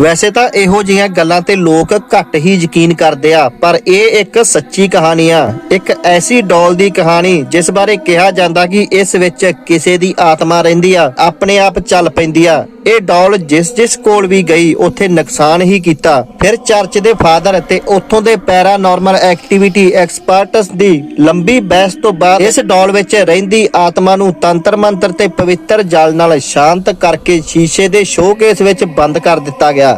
ਵੈਸੇ ਤਾਂ ਇਹੋ ਜਿਹੀਆਂ ਗੱਲਾਂ ਤੇ ਲੋਕ ਘੱਟ ਹੀ ਯਕੀਨ ਕਰਦੇ ਆ, ਪਰ ਇਹ ਇੱਕ ਸੱਚੀ ਕਹਾਣੀ ਆ। ਇੱਕ ਐਸੀ ਡੋਲ ਦੀ ਕਹਾਣੀ, ਜਿਸ ਬਾਰੇ ਕਿਹਾ ਜਾਂਦਾ ਕਿ ਇਸ ਵਿੱਚ ਕਿਸੇ ਦੀ ਆਤਮਾ ਰਹਿੰਦੀ ਆ, ਆਪਣੇ ਆਪ ਚੱਲ ਪੈਂਦੀ ਆ। ਇਹ ਡੋਲ ਜਿਸ ਜਿਸ ਕੋਲ ਵੀ ਗਈ, ਉੱਥੇ ਨੁਕਸਾਨ ਹੀ ਕੀਤਾ। ਫਿਰ ਚਰਚ ਦੇ ਫਾਦਰ ਤੇ ਉੱਥੋਂ ਦੇ ਪੈਰਾਨੋਰਮਲ ਐਕਟੀਵਿਟੀ ਐਕਸਪਰਟਸ ਦੀ ਲੰਬੀ ਬਹਿਸ ਤੋਂ ਬਾਅਦ ਇਸ ਡੋਲ ਵਿੱਚ ਰਹਿੰਦੀ ਆਤਮਾ ਨੂੰ ਤੰਤਰ ਮੰਤਰ ਤੇ ਪਵਿੱਤਰ ਜਲ ਨਾਲ ਸ਼ਾਂਤ ਕਰਕੇ ਸ਼ੀਸ਼ੇ ਦੇ ਸ਼ੋਕੇਸ ਵਿੱਚ ਬੰਦ ਕਰ ਦਿੱਤਾ ਗਿਆ।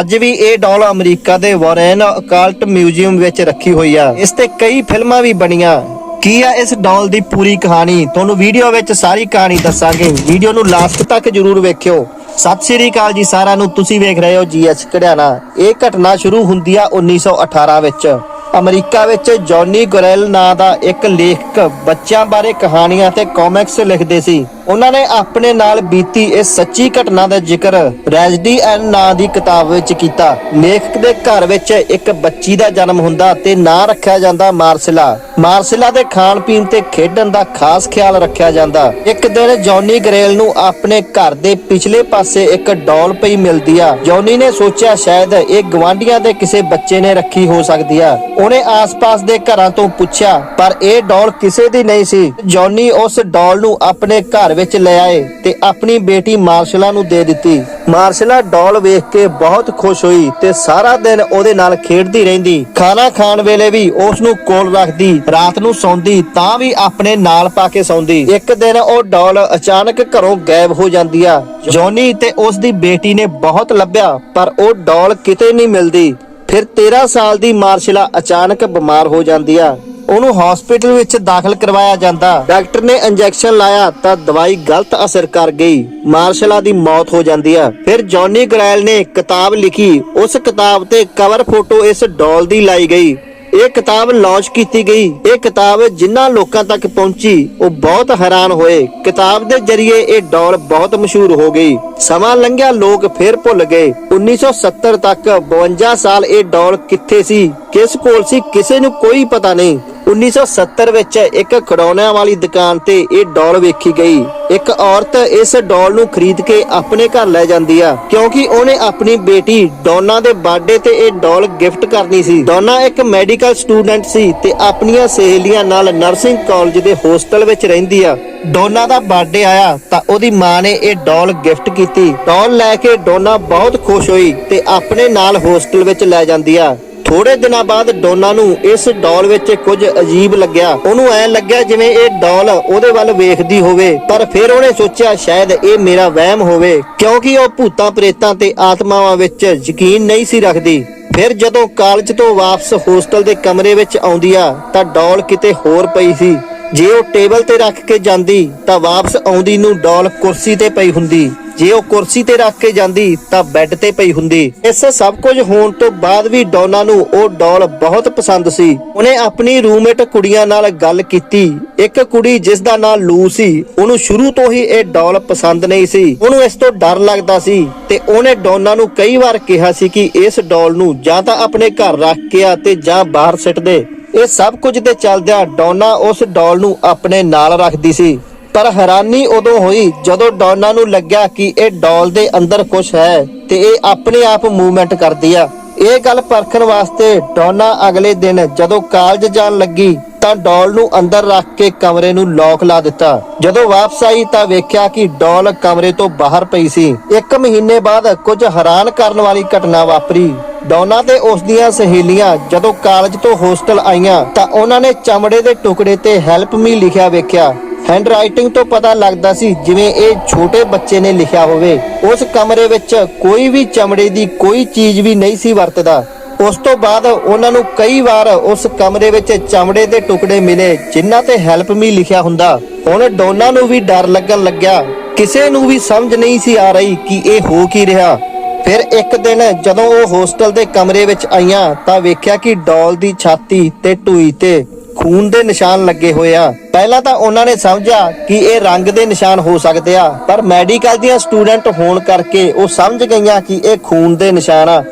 ਅੱਜ ਵੀ ਇਹ ਡਾਲ ਅਮਰੀਕਾ ਦੇ ਵਾਰੇਨ ਅਕਾਲਟ ਮਿਊਜ਼ੀਅਮ ਵਿੱਚ ਰੱਖੀ ਹੋਈ ਆ। ਇਸ ਤੇ ਕਈ ਫਿਲਮਾਂ ਵੀ ਬਣੀਆਂ। ਕੀ ਆ ਇਸ ਡਾਲ ਦੀ ਪੂਰੀ ਕਹਾਣੀ? ਤੁਹਾਨੂੰ ਵੀਡੀਓ ਵਿੱਚ ਸਾਰੀ ਕਹਾਣੀ ਦੱਸਾਂਗੇ। ਵੀਡੀਓ ਨੂੰ ਲਾਸਟ ਤੱਕ ਜਰੂਰ ਵੇਖਿਓ। ਸਤਿ ਸ਼੍ਰੀ ਅਕਾਲ ਜੀ ਸਾਰਿਆਂ ਨੂੰ। ਤੁਸੀਂ ਵੇਖ ਰਹੇ ਹੋ ਜੀਐਚ ਕੜਿਆਣਾ ਇਹ ਘਟਨਾ ਸ਼ੁਰੂ ਹੁੰਦੀ ਆ 1918 ਵਿੱਚ। ਅਮਰੀਕਾ ਵਿੱਚ ਜੌਨੀ ਗੋਰੈਲ ਨਾਂ ਦਾ ਇੱਕ ਲੇਖਕ ਬੱਚਿਆਂ ਬਾਰੇ ਕਹਾਣੀਆਂ ਤੇ ਕਾਮਿਕਸ ਲਿਖਦੇ ਸੀ। ਉਹਨਾਂ ਨੇ ਆਪਣੇ ਨਾਲ ਬੀਤੀ ਇਸ ਸੱਚੀ ਘਟਨਾ ਦਾ ਜ਼ਿਕਰ ਰੈਜ਼ਡੀ ਐਨ ਨਾਂ ਦੀ ਕਿਤਾਬ ਵਿੱਚ ਕੀਤਾ। ਲੇਖਕ ਦੇ ਘਰ ਵਿੱਚ ਇੱਕ ਬੱਚੀ ਦਾ ਜਨਮ ਹੁੰਦਾ ਤੇ ਨਾਂ ਰੱਖਿਆ ਜਾਂਦਾ ਮਾਰਸਲਾ। ਮਾਰਸਲਾ ਦੇ ਖਾਣ ਪੀਣ ਤੇ ਖੇਡਣ ਦਾ ਖਾਸ ਖਿਆਲ ਰੱਖਿਆ ਜਾਂਦਾ। ਇੱਕ ਦਿਨ ਜੌਨੀ ਗਰੇਲ ਨੂੰ ਆਪਣੇ ਘਰ ਦੇ ਪਿਛਲੇ ਪਾਸੇ ਇੱਕ ਡਾਲ ਪਈ ਮਿਲਦੀ ਆ। ਜੌਨੀ ਨੇ ਸੋਚਿਆ ਸ਼ਾਇਦ ਇਹ ਗਵਾਂਢੀਆਂ ਦੇ ਕਿਸੇ ਬੱਚੇ ਨੇ ਰੱਖੀ ਹੋ ਸਕਦੀ ਆ। ਉਹਨੇ ਆਸ-ਪਾਸ ਦੇ ਘਰਾਂ ਤੋਂ ਪੁੱਛਿਆ, ਪਰ ਇਹ ਡਾਲ ਕਿਸੇ ਦੀ ਨਹੀਂ ਸੀ। ਜੌਨੀ ਉਸ ਡਾਲ ਨੂੰ ਆਪਣੇ ਘਰ ਵਿੱਚ ਲੈ ਆਏ ਤੇ ਆਪਣੀ ਬੇਟੀ ਮਾਰਸ਼ਲਾ ਨੂੰ ਦੇ ਦਿੱਤੀ। ਮਾਰਸ਼ਲਾ ਡਾਲ ਵੇਖ ਕੇ ਬਹੁਤ ਖੁਸ਼ ਹੋਈ ਤੇ ਸਾਰਾ ਦਿਨ ਉਹਦੇ ਨਾਲ ਖੇਡਦੀ ਰਹਿੰਦੀ। ਖਾਣਾ ਖਾਣ ਵੇਲੇ ਵੀ ਉਸ ਨੂੰ ਕੋਲ ਰੱਖਦੀ, ਰਾਤ ਨੂੰ ਸੌਂਦੀ, ਤਾਂ ਵੀ ਆਪਣੇ ਨਾਲ ਪਾ ਕੇ ਸੌਂਦੀ। ਇੱਕ ਦਿਨ ਉਹ ਡਾਲ ਅਚਾਨਕ ਘਰੋਂ ਗਾਇਬ ਹੋ ਜਾਂਦੀ ਆ। ਜੌਨੀ ਤੇ ਉਸ ਦੀ ਬੇਟੀ ਨੇ ਬਹੁਤ ਲੱਭਿਆ, ਪਰ ਉਹ ਡਾਲ ਕਿਤੇ ਨਹੀਂ ਮਿਲਦੀ। ਫਿਰ 13 ਸਾਲ ਦੀ ਮਾਰਸ਼ਲਾ ਅਚਾਨਕ ਬਿਮਾਰ ਹੋ ਜਾਂਦੀ ਆ। ਉਹਨੂੰ ਹਸਪੀਟਲ ਵਿੱਚ ਦਾਖਲ ਕਰਵਾਇਆ ਜਾਂਦਾ। ਡਾਕਟਰ ਨੇ ਇੰਜੈਕਸ਼ਨ ਲਾਇਆ ਤਾਂ ਦਵਾਈ ਗਲਤ ਅਸਰ ਕਰ ਗਈ। ਮਾਰਸ਼ਲਾ ਦੀ ਮੌਤ ਹੋ ਜਾਂਦੀ ਆ। ਫਿਰ ਜੌਨੀ ਗ੍ਰੈਲ ਨੇ ਕਿਤਾਬ ਲਿਖੀ। ਉਸ ਕਿਤਾਬ ਤੇ ਕਵਰ ਫੋਟੋ ਇਸ ਡੋਲ ਦੀ ਲਾਈ ਗਈ। ਇਹ ਕਿਤਾਬ ਲਾਂਚ ਕੀਤੀ ਗਈ। ਇਹ ਕਿਤਾਬ ਜਿਨ੍ਹਾਂ ਲੋਕਾਂ ਤੱਕ ਪਹੁੰਚੀ, ਉਹ ਬਹੁਤ ਹੈਰਾਨ ਹੋਏ। ਕਿਤਾਬ ਦੇ ਜ਼ਰੀਏ ਇਹ ਡੌਲ ਬਹੁਤ ਮਸ਼ਹੂਰ ਹੋ ਗਈ। ਸਮਾਂ ਲੰਘਿਆ, ਲੋਕ ਫੇਰ ਭੁੱਲ ਗਏ। 1970 ਤੱਕ 52 ਸਾਲ ਇਹ ਡੌਲ ਕਿੱਥੇ ਸੀ, ਕਿਸ ਕੋਲ ਸੀ, ਕਿਸੇ ਨੂੰ ਕੋਈ ਪਤਾ ਨਹੀਂ। 1970 ਵਿੱਚ ਇੱਕ ਖਿਡੌਣਿਆਂ ਵਾਲੀ ਦੁਕਾਨ ਤੇ ਇਹ ਡੌਲ ਵੇਖੀ ਗਈ। ਇੱਕ ਔਰਤ ਇਸ ਡੌਲ ਨੂੰ ਖਰੀਦ ਕੇ ਆਪਣੇ ਘਰ ਲੈ ਜਾਂਦੀ ਆ, ਕਿਉਂਕਿ ਉਹਨੇ ਆਪਣੀ ਬੇਟੀ ਡੋਨਾ ਦੇ ਬਰਥਡੇ ਤੇ ਇਹ ਡੌਲ ਗਿਫਟ ਕਰਨੀ ਸੀ। ਡੋਨਾ ਇੱਕ ਮੈਡੀਕਲ ਸਟੂਡੈਂਟ ਸੀ ਤੇ ਆਪਣੀਆਂ ਸਹੇਲੀਆਂ ਨਾਲ ਨਰਸਿੰਗ ਕਾਲਜ ਦੇ ਹੋਸਟਲ ਵਿੱਚ ਰਹਿੰਦੀ ਆ। ਡੋਨਾ ਦਾ ਬਰਥਡੇ ਆਇਆ ਤਾਂ ਉਹਦੀ ਮਾਂ ਨੇ ਇਹ ਡੌਲ ਗਿਫਟ ਕੀਤੀ। ਡੌਲ ਲੈ ਕੇ ਡੋਨਾ ਬਹੁਤ ਖੁਸ਼ ਹੋਈ ਤੇ ਆਪਣੇ ਨਾਲ ਹੋਸਟਲ ਵਿੱਚ ਲੈ ਜਾਂਦੀ ਆ। ਥੋੜੇ ਦਿਨਾਂ ਬਾਅਦ ਡੋਨਾ ਨੂੰ ਇਸ ਡੌਲ ਵਿੱਚ ਕੁਝ ਅਜੀਬ ਲੱਗਿਆ। ਉਹਨੂੰ ਐ ਲੱਗਿਆ ਜਿਵੇਂ ਇਹ ਡੌਲ ਉਹਦੇ ਵੱਲ ਵੇਖਦੀ ਹੋਵੇ, ਪਰ ਫਿਰ ਉਹਨੇ ਸੋਚਿਆ ਸ਼ਾਇਦ ਇਹ ਮੇਰਾ ਵਹਿਮ ਹੋਵੇ, ਕਿਉਂਕਿ ਉਹ ਭੂਤਾਂ ਪ੍ਰੇਤਾਂ ਤੇ ਆਤਮਾਵਾਂ ਵਿੱਚ ਯਕੀਨ ਨਹੀਂ ਸੀ ਰੱਖਦੀ। ਫਿਰ ਜਦੋਂ ਕਾਲਜ ਤੋਂ ਵਾਪਸ ਹੋਸਟਲ ਦੇ ਕਮਰੇ ਵਿੱਚ ਆਉਂਦੀ ਆ, ਤਾਂ ਡੌਲ ਕਿਤੇ ਹੋਰ ਪਈ ਸੀ। ਜੇ ਉਹ ਟੇਬਲ ਤੇ ਰੱਖ ਕੇ ਜਾਂਦੀ, ਤਾਂ ਵਾਪਸ ਆਉਂਦੀ ਨੂੰ ਡੌਲ ਕੁਰਸੀ ਤੇ ਪਈ ਹੁੰਦੀ। ਜੇ ਉਹ ਕੁਰਸੀ ਤੇ ਰੱਖ ਕੇ ਜਾਂਦੀ ਤਾਂ ਬੈੱਡ ਤੇ ਪਈ ਹੁੰਦੀ। ਇਸ ਸਭ ਕੁਝ ਹੋਣ ਤੋਂ ਬਾਅਦ ਵੀ ਡੋਨਾ ਨੂੰ ਉਹ ਡੌਲ ਬਹੁਤ ਪਸੰਦ ਸੀ। ਉਹਨੇ ਆਪਣੀ ਰੂਮਮੇਟ ਕੁੜੀਆਂ ਨਾਲ ਗੱਲ ਕੀਤੀ। ਇੱਕ ਕੁੜੀ ਜਿਸ ਦਾ ਨਾਮ ਲੂ ਸੀ, ਉਹਨੂੰ ਸ਼ੁਰੂ ਤੋਂ ਹੀ ਇਹ ਡੌਲ ਪਸੰਦ ਨਹੀਂ ਸੀ। ਉਹਨੂੰ ਇਸ ਤੋਂ ਡਰ ਲੱਗਦਾ ਸੀ ਤੇ ਉਹਨੇ ਡੋਨਾ ਨੂੰ ਕਈ ਵਾਰ ਕਿਹਾ ਸੀ ਕਿ ਇਸ ਡੌਲ ਨੂੰ ਜਾਂ ਤਾਂ ਆਪਣੇ ਘਰ ਰੱਖ ਕੇ ਆ ਤੇ ਜਾਂ ਬਾਹਰ ਸਿੱਟ ਦੇ। ਇਹ ਸਭ ਕੁਝ ਤੇ ਚੱਲਦਿਆਂ ਡੋਨਾ ਉਸ ਡੌਲ ਨੂੰ ਆਪਣੇ ਨਾਲ ਰੱਖਦੀ ਸੀ। ਪਰ ਹੈਰਾਨੀ ਉਦੋਂ ਹੋਈ ਜਦੋਂ ਡੋਨਾ ਨੂੰ ਲੱਗਿਆ ਕਿ ਇਹ ਡੌਲ ਦੇ ਅੰਦਰ ਕੁਝ ਹੈ ਤੇ ਇਹ ਆਪਣੇ ਆਪ ਮੂਵਮੈਂਟ ਕਰਦੀ ਆ। ਇਹ ਗੱਲ ਪਰਖਣ ਵਾਸਤੇ ਡੋਨਾ ਅਗਲੇ ਦਿਨ ਜਦੋਂ ਕਾਲਜ ਜਾਣ ਲੱਗੀ ਤਾਂ ਡੌਲ ਨੂੰ ਅੰਦਰ ਰੱਖ ਕੇ ਕਮਰੇ ਨੂੰ ਲੌਕ ਲਾ ਦਿੱਤਾ। ਜਦੋਂ ਵਾਪਸ ਆਈ ਤਾਂ ਵੇਖਿਆ ਕਿ ਡੌਲ ਕਮਰੇ ਤੋਂ ਬਾਹਰ ਪਈ ਸੀ। ਇੱਕ ਮਹੀਨੇ ਬਾਅਦ ਕੁਝ ਹੈਰਾਨ ਕਰਨ ਵਾਲੀ ਘਟਨਾ ਵਾਪਰੀ। ਡੋਨਾ ਤੇ ਉਸ ਦੀਆਂ ਸਹੇਲੀਆਂ ਜਦੋਂ ਕਾਲਜ ਤੋਂ ਹੋਸਟਲ ਆਈਆਂ ਤਾਂ ਉਹਨਾਂ ਨੇ ਚਮੜੇ ਦੇ ਟੁਕੜੇ ਤੇ ਹੈਲਪ ਮੀ ਲਿਖਿਆ ਵੇਖਿਆ। ਹੈਂਡ ਰਾਈਟਿੰਗ ਤੋਂ ਪਤਾ ਲੱਗਦਾ ਸੀ ਜਿਵੇਂ ਇਹ ਛੋਟੇ ਬੱਚੇ ਨੇ ਲਿਖਿਆ ਹੋਵੇ। ਉਸ ਕਮਰੇ ਵਿੱਚ ਕੋਈ ਵੀ ਚਮੜੇ ਦੀ ਕੋਈ ਚੀਜ਼ ਵੀ ਨਹੀਂ ਸੀ ਵਰਤਦਾ। ਉਸ ਤੋਂ ਬਾਅਦ ਉਹਨਾਂ ਨੂੰ ਕਈ ਵਾਰ ਉਸ ਕਮਰੇ ਵਿੱਚ ਚਮੜੇ ਦੇ ਟੁਕੜੇ ਮਿਲੇ, ਜਿਨ੍ਹਾਂ ਤੇ ਹੈਲਪ ਮੀ ਲਿਖਿਆ ਹੁੰਦਾ। ਹੁਣ ਡੋਨਾ ਨੂੰ ਵੀ ਡਰ ਲੱਗਣ ਲੱਗਿਆ। ਕਿਸੇ ਨੂੰ ਵੀ ਸਮਝ ਨਹੀਂ ਸੀ ਆ ਰਹੀ ਕਿ ਇਹ ਹੋ ਕੀ ਰਿਹਾ। ਫਿਰ ਇੱਕ ਦਿਨ ਜਦੋਂ ਉਹ ਹੋਸਟਲ ਦੇ ਕਮਰੇ ਵਿੱਚ ਆਈਆਂ ਤਾਂ ਵੇਖਿਆ ਕਿ ਡੋਲ ਦੀ ਛਾਤੀ ਤੇ ਟੂਈ ਤੇ ਖੂਨ ਦੇ ਨਿਸ਼ਾਨ ਲੱਗੇ ਹੋਏ ਆ। ਪਹਿਲਾਂ ਤਾਂ ਉਹਨਾਂ ਨੇ ਸਮਝਿਆ ਕਿ ਇਹ ਰੰਗ ਦੇ ਨਿਸ਼ਾਨ ਹੋ ਸਕਦੇ ਆ, ਪਰ ਮੈਡੀਕਲ ਦੀਆਂ ਸਟੂਡੈਂਟ ਹੋਣ ਕਰਕੇ ਉਹ ਸਮਝ ਗਈਆਂ ਕਿ ਇਹ ਖੂਨ ਦੇ ਨਿਸ਼ਾਨ ਆ।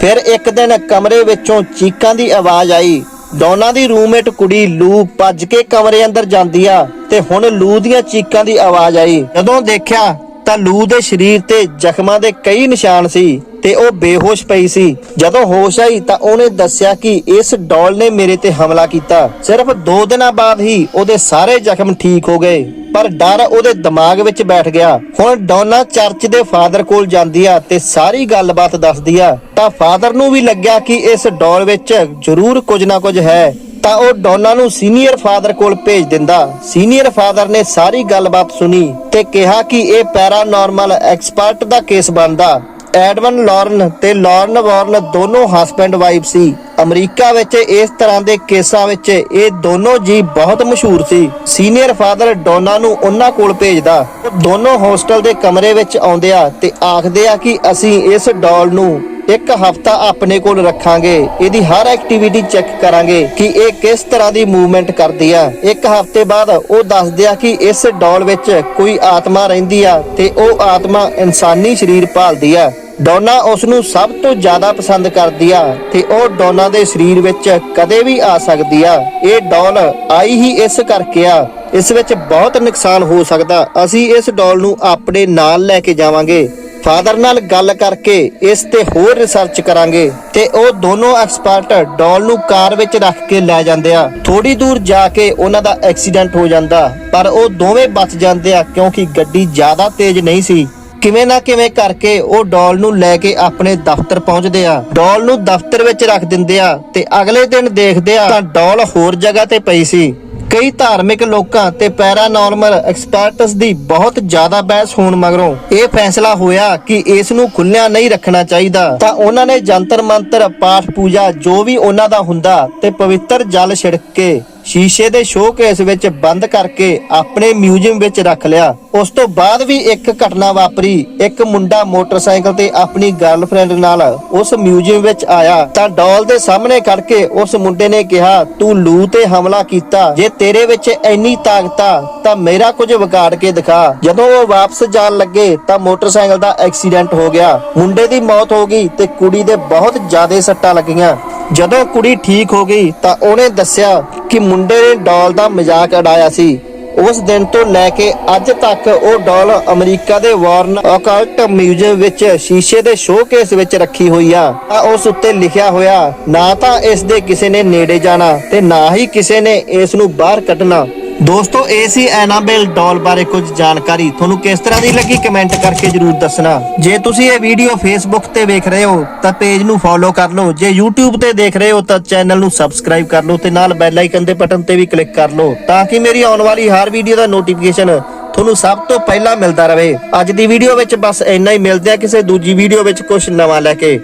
ਫਿਰ ਇੱਕ ਦਿਨ ਕਮਰੇ ਵਿੱਚੋਂ ਚੀਕਾਂ ਦੀ ਆਵਾਜ਼ ਆਈ। ਡੋਨਾ ਦੀ ਰੂਮਮੇਟ ਕੁੜੀ ਲੂ ਭੱਜ ਕੇ ਕਮਰੇ ਅੰਦਰ ਜਾਂਦੀ ਆ ਤੇ ਹੁਣ ਲੂ ਦੀਆਂ ਚੀਕਾਂ ਦੀ ਆਵਾਜ਼ ਆਈ। ਜਦੋਂ ਦੇਖਿਆ ਤਾਂ ਲੂ ਦੇ ਸਰੀਰ ਤੇ ਜ਼ਖਮਾਂ ਦੇ ਕਈ ਨਿਸ਼ਾਨ ਸੀ। ਤੇ ਉਹ ਬੇਹੋਸ਼ ਪਈ ਸੀ। ਜਦੋਂ ਹੋਸ਼ ਆਈ ਤਾਂ ਉਹਨੇ ਦੱਸਿਆ ਕਿ ਇਸ ਡੌਲ ਨੇ ਮੇਰੇ ਤੇ ਹਮਲਾ ਕੀਤਾ। ਸਿਰਫ 2 ਦਿਨਾਂ ਬਾਅਦ ਹੀ ਉਹਦੇ ਸਾਰੇ ਜ਼ਖਮ ਠੀਕ ਹੋ ਗਏ, ਪਰ ਡਰ ਉਹਦੇ ਦਿਮਾਗ ਵਿੱਚ ਬੈਠ ਗਿਆ। ਹੁਣ ਡੋਨਾ ਚਰਚ ਦੇ ਫਾਦਰ ਕੋਲ ਜਾਂਦੀ ਆ ਤੇ ਸਾਰੀ ਗੱਲਬਾਤ ਦੱਸਦੀ ਆ। ਤਾਂ ਫਾਦਰ ਨੂੰ ਵੀ ਲੱਗਿਆ ਕਿ ਇਸ ਡੌਲ ਵਿੱਚ ਜ਼ਰੂਰ ਕੁਝ ਨਾ ਕੁਝ ਹੈ। ਤਾਂ ਉਹ ਡੋਨਾ ਨੂੰ ਸੀਨੀਅਰ ਫਾਦਰ ਕੋਲ ਭੇਜ ਦਿੰਦਾ। ਸੀਨੀਅਰ ਫਾਦਰ ਨੇ ਸਾਰੀ ਗੱਲਬਾਤ ਸੁਣੀ ਤੇ ਕਿਹਾ ਕਿ ਇਹ ਪੈਰਾਨੋਰਮਲ ਐਕਸਪਰਟ ਦਾ ਕੇਸ ਬਣਦਾ। ਐਡਵਨ ਲਾਰਨ ਤੇ ਲਾਰਨ ਵਾਰਨ ਦੋਨੋਂ ਹਸਬੈਂਡ ਵਾਈਫ ਸੀ। ਅਮਰੀਕਾ ਵਿੱਚ ਇਸ ਤਰ੍ਹਾਂ ਦੇ ਕੇਸਾਂ ਵਿੱਚ ਇਹ ਦੋਨੋਂ ਜੀ ਬਹੁਤ ਮਸ਼ਹੂਰ ਸੀ। ਸੀਨੀਅਰ ਫਾਦਰ ਡੋਨਾ ਨੂੰ ਉਹਨਾਂ ਕੋਲ ਭੇਜਦਾ। ਉਹ ਦੋਨੋਂ ਹੋਸਟਲ ਦੇ ਕਮਰੇ ਵਿੱਚ ਆਉਂਦੇ ਆ ਤੇ ਆਖਦੇ ਆ ਕਿ ਅਸੀਂ ਇਸ ਡੌਲ ਨੂੰ ਇੱਕ ਹਫਤਾ ਆਪਣੇ ਕੋਲ ਰੱਖਾਂਗੇ। ਇਹਦੀ ਹਰ ਐਕਟੀਵਿਟੀ ਚੈੱਕ ਕਰਾਂਗੇ ਕਿ ਇਹ ਕਿਸ ਤਰ੍ਹਾਂ ਦੀ ਮੂਵਮੈਂਟ ਕਰਦੀ ਆ। ਇੱਕ ਹਫ਼ਤੇ ਬਾਅਦ ਉਹ ਦੱਸਦੇ ਆ ਕਿ ਇਸ ਡੌਲ ਵਿੱਚ ਕੋਈ ਆਤਮਾ ਰਹਿੰਦੀ ਆ ਤੇ ਉਹ ਆਤਮਾ ਇਨਸਾਨੀ ਸਰੀਰ ਭਾਲਦੀ ਆ। ਡੋਨਾ ਉਸ ਨੂੰ ਸਭ ਤੋਂ ਜ਼ਿਆਦਾ ਪਸੰਦ ਕਰਦੀ ਆ ਤੇ ਉਹ ਡੋਨਾ ਦੇ ਸਰੀਰ ਵਿੱਚ ਕਦੇ ਵੀ ਆ ਸਕਦੀ ਆ। ਇਹ ਡੌਲ ਆਈ ਹੀ ਇਸ ਕਰਕੇ ਆ। ਇਸ ਵਿੱਚ ਬਹੁਤ ਨੁਕਸਾਨ ਹੋ ਸਕਦਾ। ਅਸੀਂ ਇਸ ਡੌਲ ਨੂੰ ਆਪਣੇ ਨਾਲ ਲੈ ਕੇ ਜਾਵਾਂਗੇ। ਫਾਦਰ ਨਾਲ ਗੱਲ ਕਰਕੇ ਇਸ ਤੇ ਹੋਰ ਰਿਸਰਚ ਕਰਾਂਗੇ ਤੇ ਉਹ ਦੋਨੋਂ ਐਕਸਪਰਟ ਡੌਲ ਨੂੰ ਕਾਰ ਵਿੱਚ ਰੱਖ ਕੇ ਲੈ ਜਾਂਦੇ ਆ। ਥੋੜੀ ਦੂਰ ਜਾ ਕੇ ਉਹਨਾਂ ਦਾ ਐਕਸੀਡੈਂਟ ਹੋ ਜਾਂਦਾ। ਪਰ ਉਹ ਦੋਵੇਂ ਬਚ ਜਾਂਦੇ ਆ ਕਿਉਂਕਿ ਗੱਡੀ ਜ਼ਿਆਦਾ ਤੇਜ਼ ਨਹੀਂ ਸੀ। ਕਿਵੇਂ ਨਾ ਕਿਵੇਂ ਕਰਕੇ ਉਹ ਡੌਲ ਨੂੰ ਲੈ ਕੇ ਆਪਣੇ ਦਫ਼ਤਰ ਪਹੁੰਚਦੇ ਆ। ਡੌਲ ਨੂੰ ਦਫ਼ਤਰ ਵਿੱਚ ਰੱਖ ਦਿੰਦੇ ਆ ਤੇ ਅਗਲੇ ਦਿਨ ਦੇਖਦੇ ਆ ਤਾਂ ਡੌਲ ਹੋਰ ਜਗ੍ਹਾ ਤੇ ਪਈ ਸੀ। ਕਈ ਧਾਰਮਿਕ ਲੋਕਾਂ ਤੇ ਪੈਰਾਨੋਰਮਲ ਐਕਸਪਰਟਸ ਦੀ ਬਹੁਤ ਜ਼ਿਆਦਾ ਬਹਿਸ ਹੋਣ ਮਗਰੋਂ ਇਹ ਫੈਸਲਾ ਹੋਇਆ ਕਿ ਇਸ ਨੂੰ ਖੁੱਲਿਆ ਨਹੀਂ ਰੱਖਣਾ ਚਾਹੀਦਾ। ਤਾਂ ਉਹਨਾਂ ਨੇ ਜੰਤਰ ਮੰਤਰ ਪਾਠ ਪੂਜਾ ਜੋ ਵੀ ਉਹਨਾਂ ਦਾ ਹੁੰਦਾ ਤੇ ਪਵਿੱਤਰ ਜਲ ਛਿੜਕ ਕੇ ਸ਼ੀਸ਼ੇ ਦੇ ਸ਼ੋਕੇਸ ਵਿੱਚ ਬੰਦ ਕਰਕੇ ਆਪਣੇ ਮਿਊਜ਼ੀਅਮ ਵਿੱਚ ਰੱਖ ਲਿਆ। ਉਸ ਤੋਂ ਬਾਅਦ ਵੀ ਇੱਕ ਘਟਨਾ ਵਾਪਰੀ। ਇੱਕ ਮੁੰਡਾ ਮੋਟਰਸਾਈਕਲ ਤੇ ਆਪਣੀ ਗਰਲਫ੍ਰੈਂਡ ਨਾਲ ਉਸ ਮਿਊਜ਼ੀਅਮ ਵਿੱਚ ਆਇਆ। ਤਾਂ ਡੌਲ ਦੇ ਸਾਹਮਣੇ ਖੜ ਕੇ ਉਸ ਮੁੰਡੇ ਨੇ ਕਿਹਾ, ਤੂੰ ਲੂ ਤੇ ਹਮਲਾ ਕੀਤਾ। ਜੇ ਤੇਰੇ ਵਿੱਚ ਇੰਨੀ ਤਾਕਤ ਆ, ਤਾਂ ਮੇਰਾ ਕੁਝ ਵਿਗਾੜ ਕੇ ਦਿਖਾ। ਜਦੋਂ ਉਹ ਵਾਪਸ ਜਾਣ ਲੱਗੇ, ਤਾਂ ਮੋਟਰਸਾਈਕਲ ਦਾ ਐਕਸੀਡੈਂਟ ਹੋ ਗਿਆ। ਮੁੰਡੇ ਦੀ ਮੌਤ ਹੋ ਗਈ ਤੇ ਕੁੜੀ ਦੇ ਬਹੁਤ ਜ਼ਿਆਦਾ ਸੱਟਾਂ ਲੱਗੀਆਂ। ਜਦੋਂ ਕੁੜੀ ਠੀਕ ਹੋ ਗਈ, ਤਾਂ ਉਹਨੇ ਦੱਸਿਆ ਕਿ ਮੁੰਡੇ ਨੇ ਡੌਲ ਦਾ ਮਜ਼ਾਕ ਉਡਾਇਆ ਸੀ। ਉਸ ਦਿਨ ਤੋਂ ਲੈ ਕੇ ਅੱਜ ਤੱਕ ਉਹ ਡੌਲ ਅਮਰੀਕਾ ਦੇ ਵਾਰਨ ਅਕਲਟ ਮਿਊਜ਼ੀਅਮ ਵਿੱਚ ਸ਼ੀਸ਼ੇ ਦੇ ਸ਼ੋਕੇਸ ਵਿੱਚ ਰੱਖੀ ਹੋਈ ਆ। ਤਾਂ ਉਸ ਉੱਤੇ ਲਿਖਿਆ ਹੋਇਆ, ਨਾ ਤਾਂ ਇਸ ਦੇ ਕਿਸੇ ਨੇ ਨੇੜੇ ਜਾਣਾ ਤੇ ਨਾ ਹੀ ਕਿਸੇ ਨੇ ਇਸ ਨੂੰ ਬਾਹਰ ਕੱਢਣਾ। ਦੋਸਤੋ, ਇਹ ਸੀ ਐਨਾਬੇਲ ਡੌਲ ਬਾਰੇ ਕੁਝ ਜਾਣਕਾਰੀ। ਤੁਹਾਨੂੰ ਕਿਸ ਤਰ੍ਹਾਂ ਦੀ ਲੱਗੀ ਕਮੈਂਟ ਕਰਕੇ ਜਰੂਰ ਦੱਸਣਾ। ਜੇ ਤੁਸੀਂ ਇਹ ਵੀਡੀਓ ਫੇਸਬੁੱਕ ਤੇ ਵੇਖ ਰਹੇ ਹੋ, ਤਾਂ ਪੇਜ ਨੂੰ ਫੋਲੋ ਕਰ ਲਓ। ਜੇ YouTube ਤੇ ਦੇਖ ਰਹੇ ਹੋ, ਤਾਂ ਚੈਨਲ ਨੂੰ ਸਬਸਕ੍ਰਾਈਬ ਕਰ ਲਓ ਤੇ ਨਾਲ ਬੈਲ ਆਈਕਨ ਦੇ ਬਟਨ ਤੇ ਵੀ ਕਲਿੱਕ ਕਰ ਲਓ, ਤਾਂ ਕਿ ਮੇਰੀ ਆਉਣ ਵਾਲੀ ਹਰ ਵੀਡੀਓ ਦਾ ਨੋਟੀਫਿਕੇਸ਼ਨ ਤੁਹਾਨੂੰ ਸਭ ਤੋਂ ਪਹਿਲਾਂ ਮਿਲਦਾ ਰਹੇ। ਅੱਜ ਦੀ ਵੀਡੀਓ ਵਿੱਚ ਬਸ ਇੰਨਾ ਹੀ। ਮਿਲਦੇ ਆ ਕਿਸੇ ਦੂਜੀ ਵੀਡੀਓ ਵਿੱਚ ਕੁਝ ਨਵਾਂ ਲੈ ਕੇ।